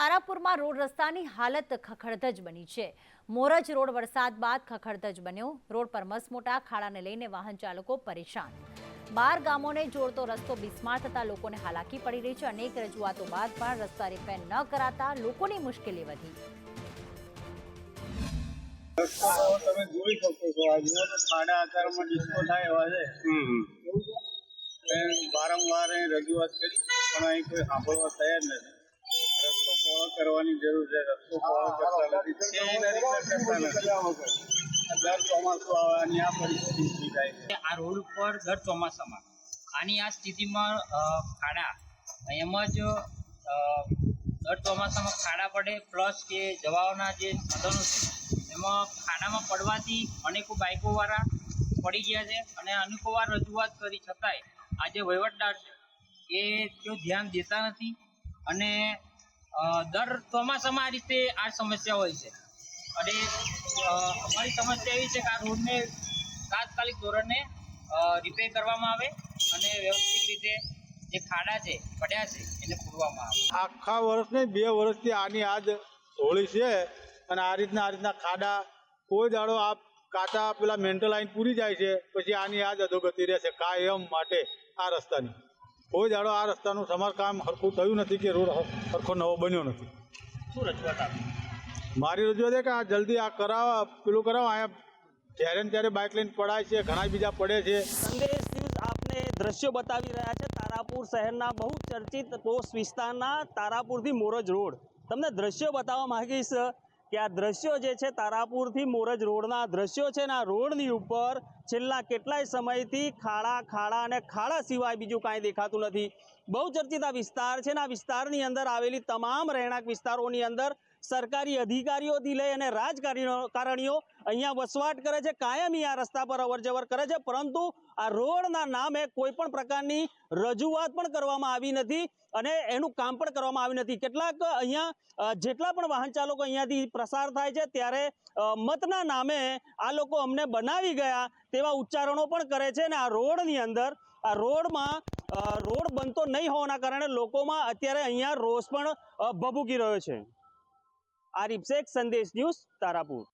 તારાપુરમાં road રસ્તાની હાલત ખખડધજ બની છે. મોરજ રોડ વરસાદ બાદ ખખડધજ બન્યો. રોડ પર મસમોટા ખાડાને લઈને વાહન ચાલકો પરેશાન. બાર ગામોને જોડતો રસ્તો બિસ્માર થતા લોકોને હાલાકી પડી રહી છે. અનેક રજૂઆતો બાદ પણ રસ્તા રિપેર ન કરાતા લોકોની મુશ્કેલી વધી. તમે જોઈ શકો છો ખાડા આકારમાં ડિસ્કો થાય એવા છે. વારંવાર રજૂઆત કરી પણ અહીં કોઈ સાંભળવા તૈયાર નથી. કરવાની જરૂર છે રસ્તો કરતા નથી. દર ચોમાસું આવવાની આ પરિસ્થિતિ થાય છે. આ રોડ ઉપર દર ચોમાસામાં આની આ સ્થિતિમાં ખાડા. એમ જ દર ચોમાસામાં ખાડા પડે પ્લસ કે જવાઓના જે સાધનો છે એમાં ખાડામાં પડવાથી અનેકો બાઇકોવાળા પડી ગયા છે અને અનેકો વાર રજૂઆત કરી છતાંય આ જે વહીવટદાર છે એ તેઓ ધ્યાન દેતા નથી અને દર ચોમાસામાં આ રીતે આ સમસ્યા હોય છે. અને અમારી સમસ્યા એવી છે કે આ રોડને તાત્કાલિક ધોરણે રિપેર કરવામાં આવે અને વ્યવસ્થિત રીતે જે ખાડા છે, પડ્યા છે, એને પૂરવામાં આવે. આખા વર્ષને બે વર્ષથી આની આજ હોળી છે અને આ રીતના આ રીતના ખાડા, કોઈ દાડો આ કાચા પેલા મેન્ટલ લાઈન પૂરી જાય છે, પછી આની આજ અધોગતિ રહેશે કાયમ માટે આ રસ્તાની. કોઈ દાડો આ રસ્તાનું સમારકામ સરખું થયું નથી કે રોડ સરખો નવો બન્યો નથી. શું રજૂઆત આપી? મારી રજૂઆત છે કે આ જલ્દી આ કરાવો પેલું કરાવો અહીંયા જ્યારે ને ત્યારે બાઇક લઈને પડાય છે ઘણા બીજા પડે છે. સંદેશ આપને દ્રશ્યો બતાવી રહ્યા છે તારાપુર શહેરના બહુ ચર્ચિત પોસ્ટ વિસ્તારના તારાપુરથી મોરજ રોડ. તમને દ્રશ્યો બતાવવા માંગીશ કે આ દ્રશ્યો જે છે તારાપુરથી મોરજ રોડના દ્રશ્યો છે ને આ રોડની ઉપર છેલ્લા કેટલાય સમયથી ખાડા ખાડા અને ખાડા સિવાય બીજું કાંઈ દેખાતું નથી. બહુ ચર્ચિત આ વિસ્તાર છે ને આ વિસ્તારની અંદર આવેલી તમામ રહેણાંક વિસ્તારોની અંદર સરકારી અધિકારીઓથી લઈ અને રાજકારણીઓ કારણીઓ અહીંયા વસવાટ કરે છે, કાયમી આ રસ્તા પર અવરજવર કરે છે, પરંતુ આ રોડના નામે કોઈ પણ પ્રકારની રજૂઆત પણ કરવામાં આવી નથી અને એનું કામ પણ કરવામાં આવ્યું નથી. કેટલાક અહીંયા જેટલા પણ વાહન ચાલકો અહીંયાથી પ્રસાર થાય છે, ત્યારે મતના નામે આ લોકો અમને બનાવી ગયા તેવા ઉચ્ચારણો પણ કરે છે અને આ રોડની અંદર, આ રોડમાં રોડ બનતો નહીં હોવાના કારણે લોકોમાં અત્યારે અહીંયા રોષ પણ ભભૂકી રહ્યો છે. આરિફ શેખ સંદેશ ન્યૂઝ તારાપુર.